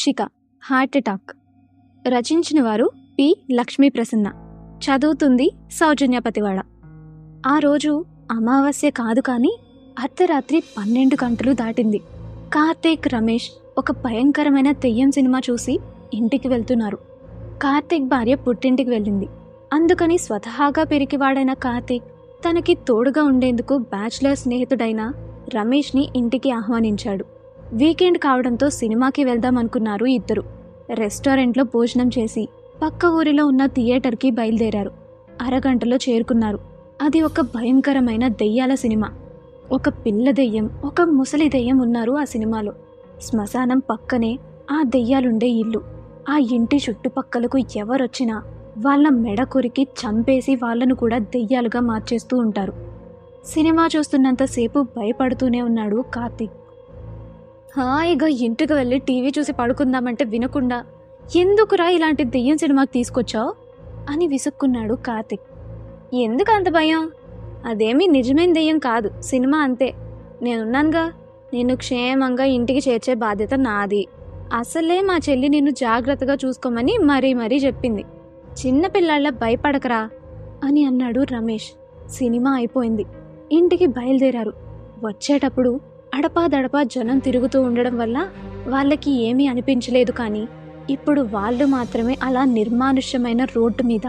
శీర్షిక heart attack. రచించిన వారు పి. లక్ష్మీ ప్రసన్న. చదువుతుంది సౌజన్యపతివాడ ఆ రోజు అమావాస్య కాదు కానీ అర్ధరాత్రి పన్నెండు గంటలు దాటింది. కార్తీక్ రమేష్ ఒక భయంకరమైన దెయ్యం సినిమా చూసి ఇంటికి వెళ్తున్నారు. కార్తీక్ భార్య పుట్టింటికి వెళ్ళింది. అందుకని స్వతహాగా పెరిగివాడైన కార్తీక్ తనకి తోడుగా ఉండేందుకు బ్యాచిలర్ స్నేహితుడైన రమేష్ని ఇంటికి ఆహ్వానించాడు. వీకెండ్ కావడంతో సినిమాకి వెళ్దాం అనుకున్నారు ఇద్దరు. రెస్టారెంట్లో భోజనం చేసి పక్క ఊరిలో ఉన్న థియేటర్కి బయలుదేరారు. అరగంటలో చేరుకున్నారు. అది ఒక భయంకరమైన దెయ్యాల సినిమా. ఒక పిల్ల దెయ్యం ఒక ముసలి దెయ్యం ఉన్నారు ఆ సినిమాలో. శ్మశానం పక్కనే ఆ దెయ్యాలుండే ఇల్లు. ఆ ఇంటి చుట్టుపక్కలకు ఎవరొచ్చినా వాళ్ళ మెడ కొరికి చంపేసి వాళ్ళను కూడా దెయ్యాలుగా మార్చేస్తూ ఉంటారు. సినిమా చూస్తున్నంతసేపు భయపడుతూనే ఉన్నాడు కార్తీక్. హాయిగా ఇంటికి వెళ్ళి టీవీ చూసి పడుకుందామంటే వినకుండా ఎందుకురా ఇలాంటి దెయ్యం సినిమాకి తీసుకొచ్చావు? అని విసుక్కున్నాడు కార్తిక్. ఎందుకు అంత భయం? అదేమీ నిజమైన దెయ్యం కాదు సినిమా అంతే. నేనున్నానుగా నిన్ను క్షేమంగా ఇంటికి చేర్చే బాధ్యత నాది. అసలే మా చెల్లి నిన్ను జాగ్రత్తగా చూసుకోమని మరీ మరీ చెప్పింది. చిన్నపిల్లాళ్ళ భయపడకరా అని అన్నాడు రమేష్. సినిమా అయిపోయింది. ఇంటికి బయలుదేరారు. వచ్చేటప్పుడు అడపాదడపా జనం తిరుగుతూ ఉండడం వల్ల వాళ్ళకి ఏమీ అనిపించలేదు కానీ ఇప్పుడు వాళ్ళు మాత్రమే అలా నిర్మానుష్యమైన రోడ్డు మీద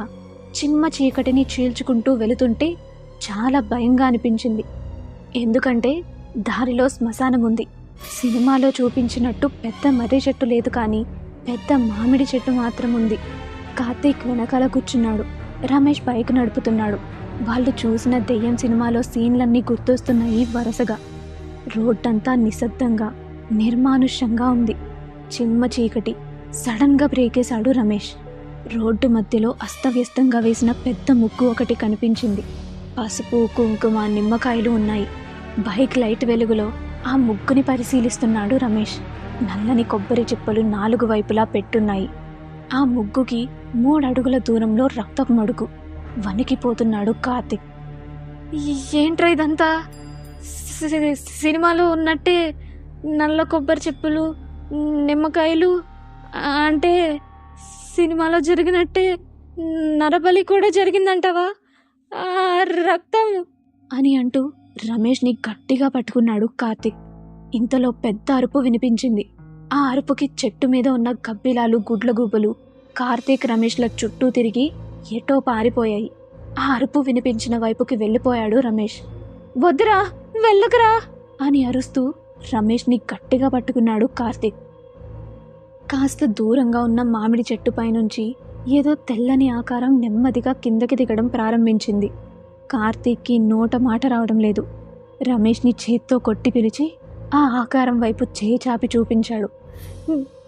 చిమ్మ చీకటిని చీల్చుకుంటూ వెళుతుంటే చాలా భయంగా అనిపించింది. ఎందుకంటే దారిలో శ్మశానం ఉంది. సినిమాలో చూపించినట్టు పెద్ద మర్రి చెట్టు లేదు కానీ పెద్ద మామిడి చెట్టు మాత్రం ఉంది. కార్తీక్ వెనకాల కూర్చున్నాడు. రమేష్ బైక్ నడుపుతున్నాడు. వాళ్ళు చూసిన దెయ్యం సినిమాలో సీన్లన్నీ గుర్తొస్తున్నాయి వరుసగా. రోడ్డంతా నిశ్శబ్దంగా నిర్మానుష్యంగా ఉంది. చిమ్మ చీకటి సడన్గా బ్రేకేశాడు రమేష్. రోడ్డు మధ్యలో అస్తవ్యస్తంగా వేసిన పెద్ద ముగ్గు ఒకటి కనిపించింది. పసుపు కుంకుమ నిమ్మకాయలు ఉన్నాయి. బైక్ లైట్ వెలుగులో ఆ ముగ్గుని పరిశీలిస్తున్నాడు రమేష్. నల్లని కొబ్బరి చిప్పలు నాలుగు వైపులా పెట్టున్నాయి. ఆ ముగ్గుకి మూడడుగుల దూరంలో రక్తపు మడుగు వణికిపోతున్నాడు కార్తిక్. ఏంట్రా ఇదంతా? సినిమాలో ఉన్నట్టే నల్ల కొబ్బరి చెప్పులు నిమ్మకాయలు అంటే సినిమాలో జరిగినట్టే నరబలి కూడా జరిగిందంటావా? రక్తం! అని అంటూ రమేష్ని గట్టిగా పట్టుకున్నాడు కార్తిక్. ఇంతలో పెద్ద అరుపు వినిపించింది. ఆ అరుపుకి చెట్టు మీద ఉన్న గబ్బిలాలు గుడ్లగూబలు కార్తీక్ రమేష్ల చుట్టూ తిరిగి ఎటో పారిపోయాయి. ఆ అరుపు వినిపించిన వైపుకి వెళ్ళిపోయాడు రమేష్. వద్దురా! వెళ్ళకురా అని అరుస్తూ రమేష్ని గట్టిగా పట్టుకున్నాడు కార్తిక్. కాస్త దూరంగా ఉన్న మామిడి చెట్టుపై నుంచి ఏదో తెల్లని ఆకారం నెమ్మదిగా కిందకి దిగడం ప్రారంభించింది. కార్తీక్కి నోట మాట రావడం లేదు. రమేష్ని చేత్తో కొట్టి పిలిచి ఆ ఆకారం వైపు చేయి చాపి చూపించాడు.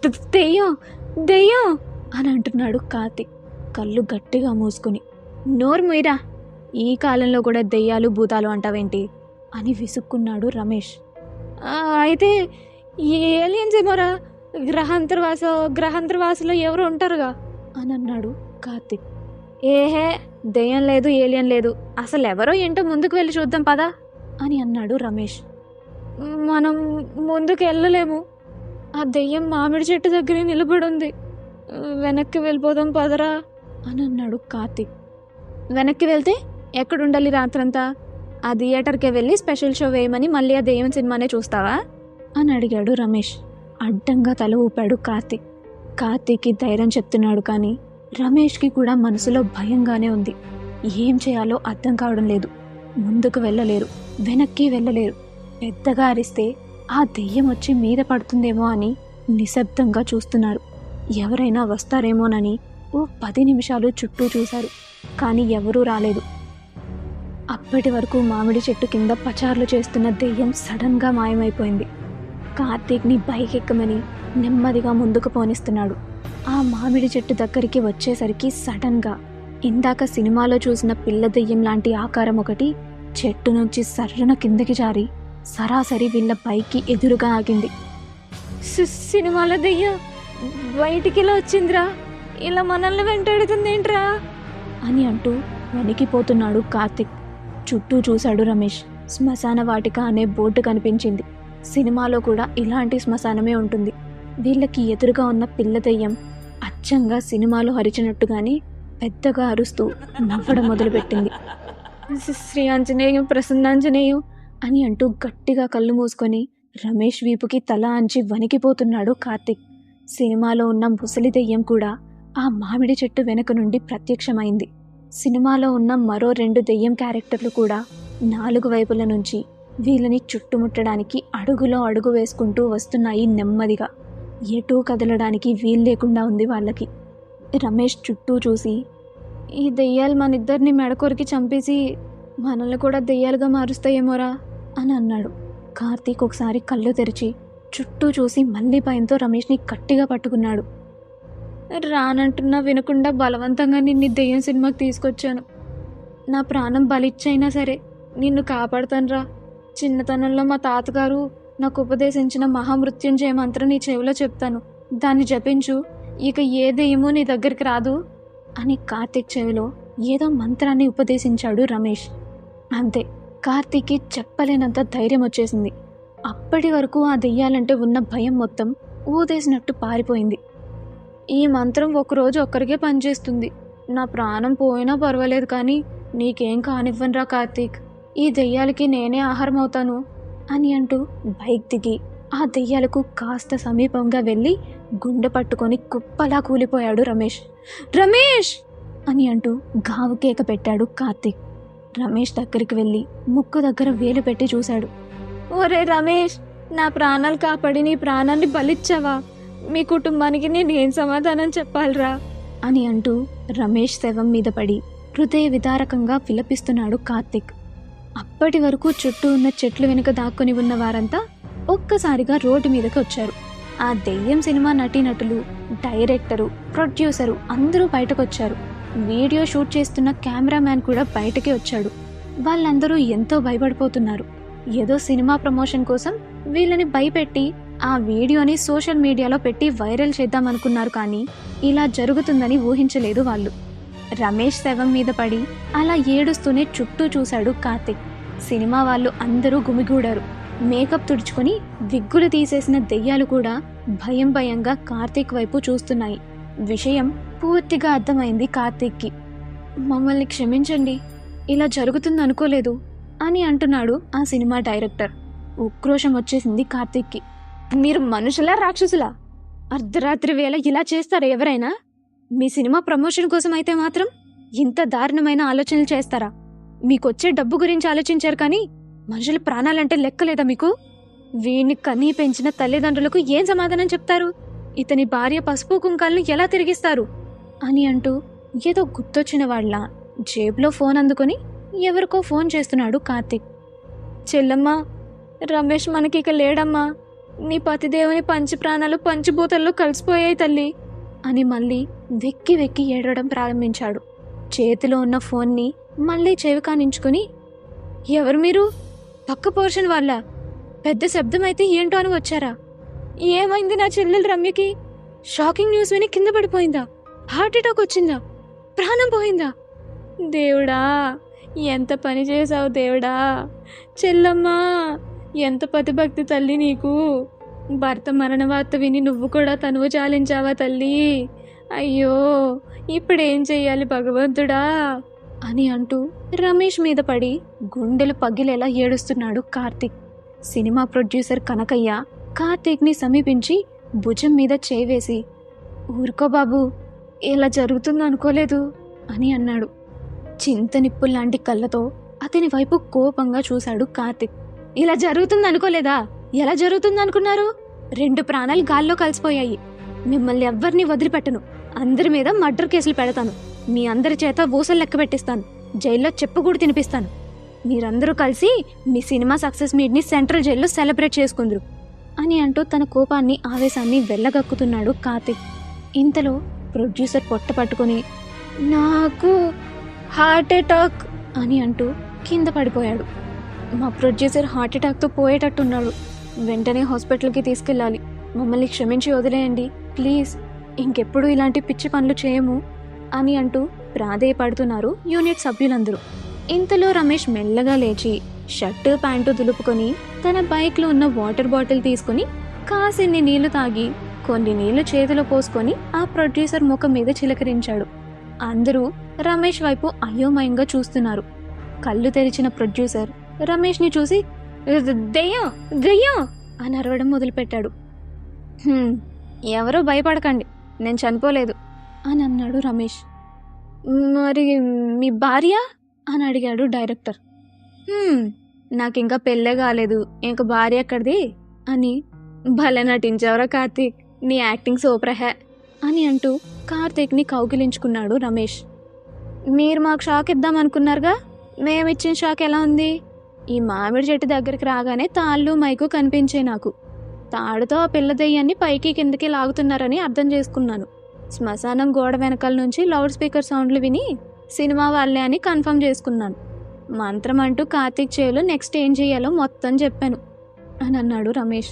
దెయ్యం దెయ్యం! అని అంటున్నాడు కార్తీక్ కళ్ళు గట్టిగా మూసుకుని. నోరు మీరా ఈ కాలంలో కూడా దెయ్యాలు భూతాలు అంటావేంటి? అని విసుక్కున్నాడు రమేష్. అయితే ఈ ఏలియన్స్ ఏమోరా గ్రహాంతర్వాస గ్రహాంతరవాసులో ఎవరు ఉంటారుగా? అని అన్నాడు కార్తిక్. ఏహే దెయ్యం లేదు ఏలియన్ లేదు. అసలు ఎవరో ఏంటో ముందుకు వెళ్ళి చూద్దాం పదా అని అన్నాడు రమేష్. మనం ముందుకు వెళ్ళలేము. ఆ దెయ్యం మామిడి చెట్టు దగ్గరే నిలబడి ఉంది వెనక్కి వెళ్ళిపోదాం పదరా అని అన్నాడు కార్తిక్. వెనక్కి వెళ్తే ఎక్కడుండాలి రాత్రంతా? ఆ థియేటర్కే వెళ్ళి స్పెషల్ షో వేయమని మళ్ళీ ఆ దెయ్యం సినిమానే చూస్తావా? అని అడిగాడు రమేష్. అడ్డంగా తల ఊపాడు కార్తీక్. కార్తీక్కి ధైర్యం చెప్తున్నాడు కానీ రమేష్కి కూడా మనసులో భయంగానే ఉంది. ఏం చేయాలో అర్థం కావడం లేదు. ముందుకు వెళ్ళలేరు. వెనక్కి వెళ్ళలేరు. పెద్దగా అరిస్తే ఆ దెయ్యం వచ్చి మీద పడుతుందేమో అని నిశ్శబ్దంగా చూస్తున్నారు. ఎవరైనా వస్తారేమోనని ఓ పది నిమిషాలు చుట్టూ చూశారు. కానీ ఎవరూ రాలేదు. అప్పటి వరకు మామిడి చెట్టు కింద పచార్లు చేస్తున్న దెయ్యం సడన్గా మాయమైపోయింది. కార్తీక్ని బైక్ ఎక్కమని నెమ్మదిగా ముందుకు పోనిస్తున్నాడు. ఆ మామిడి చెట్టు దగ్గరికి వచ్చేసరికి సడన్గా ఇందాక సినిమాలో చూసిన పిల్ల దెయ్యం లాంటి ఆకారం ఒకటి చెట్టు నుంచి సర్రన కిందకి జారి సరాసరి వీళ్ళ బైక్కి ఎదురుగా ఆగింది. "సి- సినిమాలో దెయ్యం బయటికి ఇలా వచ్చిందిరా? ఇలా మనల్ని వెంటాడుతుంది ఏంట్రా అని అంటూ వణికిపోతున్నాడు కార్తిక్. చుట్టూ చూశాడు రమేష్. శ్మశాన వాటిక అనే బోర్డు కనిపించింది. సినిమాలో కూడా ఇలాంటి శ్మశానమే ఉంటుంది. వీళ్ళకి ఎదురుగా ఉన్న పిల్ల దెయ్యం అచ్చంగా సినిమాలో హరిచినట్టుగానే పెద్దగా అరుస్తూ నవ్వడం మొదలుపెట్టింది. "శ్రీ- శ్రీ ఆంజనేయం ప్రసన్నాంజనేయం అని అంటూ గట్టిగా కళ్ళు మూసుకొని రమేష్ వీపుకి తల అంచి వణికిపోతున్నాడు కార్తిక్. సినిమాలో ఉన్న ముసలి దెయ్యం కూడా ఆ మామిడి చెట్టు వెనుక నుండి ప్రత్యక్షమైంది. సినిమాలో ఉన్న మరో రెండు దెయ్యం క్యారెక్టర్లు కూడా నాలుగు వైపుల నుంచి వీళ్ళని చుట్టుముట్టడానికి అడుగులో అడుగు వేసుకుంటూ వస్తున్నాయి నెమ్మదిగా. ఎటూ కదలడానికి వీలు లేకుండా ఉంది వాళ్ళకి. రమేష్ చుట్టూ చూసి ఈ దెయ్యాలు మన ఇద్దరిని మెడకొరికి చంపేసి మనల్ని కూడా దెయ్యాలుగా మారుస్తాయేమోరా? అని అన్నాడు. కార్తీక్ ఒకసారి కళ్ళు తెరిచి చుట్టూ చూసి మళ్ళీ భయంతో రమేష్ని గట్టిగా పట్టుకున్నాడు. రానంటున్నా వినకుండా బలవంతంగా నిన్ను దెయ్యం సినిమాకి తీసుకొచ్చాను. నా ప్రాణం బలిచ్చైనా సరే నిన్ను కాపాడుతానురా. చిన్నతనంలో మా తాతగారు నాకు ఉపదేశించిన మహామృత్యుంజయ మంత్రం నీ చెవిలో చెప్తాను. దాన్ని జపించు. ఇక ఏ దెయ్యమో నీ దగ్గరికి రాదు అని కార్తీక్ చెవిలో ఏదో మంత్రాన్ని ఉపదేశించాడు రమేష్. అంతే కార్తీక్కి చెప్పలేనంత ధైర్యం వచ్చేసింది. అప్పటి వరకు ఆ దెయ్యాలంటే ఉన్న భయం మొత్తం ఊదేసినట్టు పారిపోయింది. ఈ మంత్రం ఒకరోజు ఒక్కరికే పనిచేస్తుంది. నా ప్రాణం పోయినా పర్వాలేదు కానీ నీకేం కానివ్వనురా కార్తీక్. ఈ దెయ్యాలకి నేనే ఆహారం అవుతాను అని అంటూ బైక్ దిగి ఆ దెయ్యాలకు కాస్త సమీపంగా వెళ్ళి గుండె పట్టుకొని కుప్పలా కూలిపోయాడు రమేష్. రమేష్! అని అంటూ గావు కేక పెట్టాడు కార్తీక్. రమేష్ దగ్గరికి వెళ్ళి ముక్కు దగ్గర వేలు పెట్టి చూశాడు. ఒరే రమేష్! నా ప్రాణాలు కాపాడి నీ ప్రాణాన్ని బలిచ్చావా? మీ కుటుంబానికి నేను ఏం సమాధానం చెప్పాలిరా? అని అంటూ రమేష్ శవం మీద పడి హృదయ విదారకంగా విలపిస్తున్నాడు కార్తిక్. అప్పటి వరకు చుట్టూ ఉన్న చెట్లు వెనుక దాక్కుని ఉన్న వారంతా ఒక్కసారిగా రోడ్డు మీదకి వచ్చారు. ఆ దెయ్యం సినిమా నటీనటులు డైరెక్టరు ప్రొడ్యూసరు అందరూ బయటకొచ్చారు. వీడియో షూట్ చేస్తున్న కెమెరామ్యాన్ కూడా బయటకి వచ్చాడు. వాళ్ళందరూ ఎంతో భయపడిపోతున్నారు. ఏదో సినిమా ప్రమోషన్ కోసం వీళ్ళని భయపెట్టి ఆ వీడియోని సోషల్ మీడియాలో పెట్టి వైరల్ చేద్దాం అనుకున్నారు కానీ ఇలా జరుగుతుందని ఊహించలేదు వాళ్ళు. రమేష్ శవం మీద పడి అలా ఏడుస్తూనే చుట్టూ చూశాడు కార్తిక్. సినిమా వాళ్ళు అందరూ గుమిగూడారు. మేకప్ తుడుచుకొని విగ్గులు తీసేసిన దెయ్యాలు కూడా భయం భయంగా కార్తీక్ వైపు చూస్తున్నాయి. విషయం పూర్తిగా అర్థమైంది కార్తీక్కి. మమ్మల్ని క్షమించండి. ఇలా జరుగుతుంది అనుకోలేదు అని అంటున్నాడు ఆ సినిమా డైరెక్టర్. ఉక్రోషం వచ్చేసింది కార్తీక్కి. మీరు మనుషులా రాక్షసులా? అర్ధరాత్రి వేళ ఇలా చేస్తారా ఎవరైనా? మీ సినిమా ప్రమోషన్ కోసం అయితే మాత్రం ఇంత దారుణమైన ఆలోచనలు చేస్తారా? మీకొచ్చే డబ్బు గురించి ఆలోచించారు కానీ మనుషుల ప్రాణాలంటే లెక్కలేదా మీకు? వీణ్ణి కనీ పెంచిన తల్లిదండ్రులకు ఏం సమాధానం చెప్తారు? ఇతని భార్య పసుపు కుంకాలను ఎలా తిరిగిస్తారు? అని అంటూ ఏదో గుర్తొచ్చిన వాళ్ళ జేబులో ఫోన్ అందుకొని ఎవరికో ఫోన్ చేస్తున్నాడు కార్తిక్. చెల్లమ్మ రమేష్ మనకి ఇక లేడమ్మా. నీ పతిదేవుని పంచప్రాణాలు పంచభూతల్లో కలిసిపోయాయి తల్లి అని మళ్ళీ వెక్కి వెక్కి ఏడవడం ప్రారంభించాడు. చేతిలో ఉన్న ఫోన్ని మళ్ళీ చెవికానించుకుని ఎవరు మీరు? పక్క పోర్షన్ వాళ్ళ. పెద్ద శబ్దం అయితే ఏంటో అని వచ్చారా? ఏమైంది నా చెల్లెలు రమ్యకి? షాకింగ్ న్యూస్ విని కింద పడిపోయిందా? హార్ట్ అటాక్ వచ్చిందా? ప్రాణం పోయిందా? దేవుడా ఎంత పని చేసావు దేవుడా. చెల్లమ్మా ఎంత పతిభక్తి తల్లి నీకు? భర్త మరణ వార్త విని నువ్వు కూడా తనువు చాలించావా తల్లి? అయ్యో ఇప్పుడేం చెయ్యాలి భగవంతుడా? అని అంటూ రమేష్ మీద పడి గుండెలు పగిలేలా ఏడుస్తున్నాడు కార్తిక్. సినిమా ప్రొడ్యూసర్ కనకయ్య కార్తీక్ని సమీపించి భుజం మీద చేవేసి ఊరుకో బాబు ఇలా జరుగుతుందో అనుకోలేదు అని అన్నాడు. చింత నిప్పుల్లాంటి కళ్ళతో అతని వైపు కోపంగా చూశాడు కార్తిక్. ఇలా జరుగుతుంది అనుకోలేదా ఎలా జరుగుతుంది అనుకున్నారు రెండు ప్రాణాలు గాల్లో కలిసిపోయాయి. మిమ్మల్ని ఎవ్వరిని వదిలిపెట్టను. అందరి మీద మర్డర్ కేసులు పెడతాను. మీ అందరి చేత ఊసలు లెక్క పెట్టిస్తాను. జైల్లో చెప్పు కూడా తినిపిస్తాను. మీరందరూ కలిసి మీ సినిమా సక్సెస్ మీట్ని సెంట్రల్ జైల్లో సెలబ్రేట్ చేసుకుందరు. అని అంటూ తన కోపాన్ని ఆవేశాన్ని వెళ్ళగక్కుతున్నాడు కార్తిక్. ఇంతలో ప్రొడ్యూసర్ పొట్ట పట్టుకొని నాకు హార్ట్ అటాక్ అని అంటూ కింద పడిపోయాడు. మా ప్రొడ్యూసర్ హార్ట్ అటాక్తో పోయేటట్టున్నాడు. వెంటనే హాస్పిటల్కి తీసుకెళ్ళాలి. మమ్మల్ని క్షమించి వదిలేయండి. ప్లీజ్ ఇంకెప్పుడు ఇలాంటి పిచ్చి పనులు చేయము అని అంటూ ప్రాధేయపడుతున్నారు యూనిట్ సభ్యులందరూ. ఇంతలో రమేష్ మెల్లగా లేచి షర్టు ప్యాంటు దులుపుకొని తన బైక్లో ఉన్న వాటర్ బాటిల్ తీసుకొని కాసిన్ని నీళ్ళు తాగి కొన్ని నీళ్ళు చేతిలో పోసుకొని ఆ ప్రొడ్యూసర్ ముఖం మీద చిలకరించాడు. అందరూ రమేష్ వైపు అయోమయంగా చూస్తున్నారు. కళ్ళు తెరిచిన ప్రొడ్యూసర్ రమేష్ని చూసి దెయ్యం దెయ్యం! అని అరవడం మొదలుపెట్టాడు. ఎవరో భయపడకండి నేను చనిపోలేదు అని అన్నాడు రమేష్. మరి మీ భార్య? అని అడిగాడు డైరెక్టర్. నాకు ఇంకా పెళ్ళే కాలేదు ఇంక భార్య ఎక్కడిది? అని భలే నటించావరా కార్తీక్ నీ యాక్టింగ్ సోప్రహే అని అంటూ కార్తీక్ని కౌగిలించుకున్నాడు రమేష్. మీరు మాకు షాక్ ఇద్దాం అనుకున్నారుగా మేమిచ్చిన షాక్ ఎలా ఉంది? ఈ మామిడి చెట్టు దగ్గరికి రాగానే తాళ్ళు మైకు కనిపించే నాకు. తాడుతో ఆ పిల్ల దెయ్యాన్ని పైకి కిందకి లాగుతున్నారని అర్థం చేసుకున్నాను. శ్మశానం గోడ వెనకాల నుంచి లౌడ్ స్పీకర్ సౌండ్లు విని సినిమా వాళ్ళే అని కన్ఫర్మ్ చేసుకున్నాను. మంత్రం అంటూ కార్తీక్ చేయులో నెక్స్ట్ ఏం చేయాలో మొత్తం చెప్పాను. అని అన్నాడు రమేష్.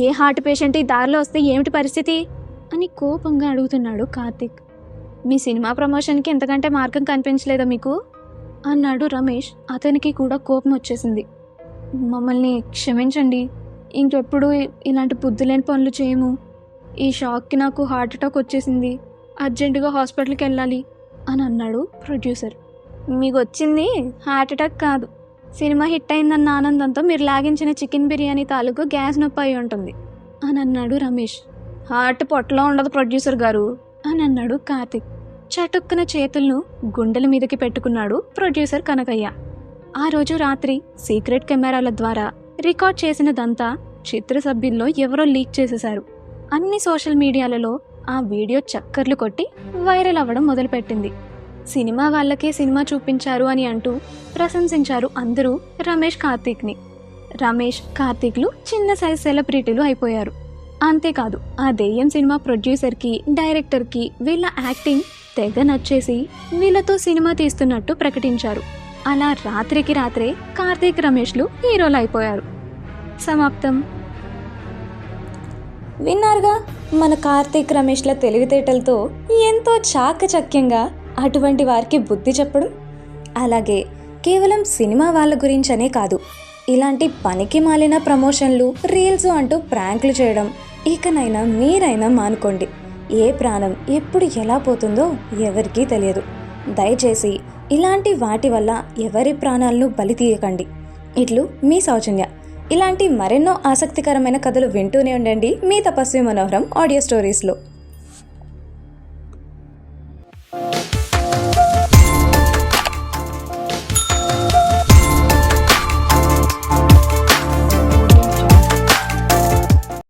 ఏ హార్ట్ పేషెంట్ ఈ దారిలో వస్తే ఏమిటి పరిస్థితి? అని కోపంగా అడుగుతున్నాడు కార్తీక్. మీ సినిమా ప్రమోషన్కి ఎంతకంటే మార్గం కనిపించలేదా మీకు? అన్నాడు రమేష్. అతనికి కూడా కోపం వచ్చేసింది. మమ్మల్ని క్షమించండి. ఇంకెప్పుడు ఇలాంటి బుద్ధిలేని పనులు చేయము. ఈ షాక్కి నాకు హార్ట్ అటాక్ వచ్చేసింది. అర్జెంటుగా హాస్పిటల్కి వెళ్ళాలి అని అన్నాడు ప్రొడ్యూసర్. మీకు వచ్చింది హార్ట్ అటాక్ కాదు. సినిమా హిట్ అయిందన్న ఆనందంతో మీరు లాగించిన చికెన్ బిర్యానీ తాలూకు గ్యాస్ నొప్పి అయి ఉంటుంది అని అన్నాడు రమేష్. హార్ట్ పొట్టలో ఉండదు ప్రొడ్యూసర్ గారు అని అన్నాడు కార్తిక్. చటుక్కున చేతులను గుండెల మీదకి పెట్టుకున్నాడు ప్రొడ్యూసర్ కనకయ్య. ఆ రోజు రాత్రి సీక్రెట్ కెమెరాల ద్వారా రికార్డ్ చేసినదంతా చిత్ర సభ్యుల్లో ఎవరో లీక్ చేసేశారు. అన్ని సోషల్ మీడియాలలో ఆ వీడియో చక్కర్లు కొట్టి వైరల్ అవ్వడం మొదలుపెట్టింది. సినిమా వాళ్ళకే సినిమా చూపించారు అని అంటూ ప్రశంసించారు అందరూ రమేష్ కార్తీక్ని. రమేష్ కార్తీక్లు చిన్న సైజ్ సెలబ్రిటీలు అయిపోయారు. అంతేకాదు ఆ దెయ్యం సినిమా ప్రొడ్యూసర్కి డైరెక్టర్కి వీళ్ళ యాక్టింగ్ తెగ నచ్చేసి వీళ్ళతో సినిమా తీస్తున్నట్టు ప్రకటించారు. అలా రాత్రికి రాత్రే కార్తీక్ రమేష్లు హీరోలు అయిపోయారు. సమాప్తం. విన్నారుగా? మన కార్తీక్ రమేష్ల తెలివితేటలతో ఎంతో చాకచక్యంగా అటువంటి వారికి బుద్ధి చెప్పడం? అలాగే కేవలం సినిమా వాళ్ళ గురించనే కాదు. ఇలాంటి పనికి మాలిన ప్రమోషన్లు రీల్స్ అంటూ ప్రాంక్లు చేయడం ఇకనైనా మీరైనా మానుకోండి. ఏ ప్రాణం ఎప్పుడు ఎలా పోతుందో ఎవరికీ తెలియదు. దయచేసి ఇలాంటి వాటి వల్ల ఎవరి ప్రాణాలను బలి తీయకండి. ఇట్లు మీ సౌజన్య. ఇలాంటి మరెన్నో ఆసక్తికరమైన కథలు వింటూనే ఉండండి మీ తపస్వి మనోహరం ఆడియో స్టోరీస్లో.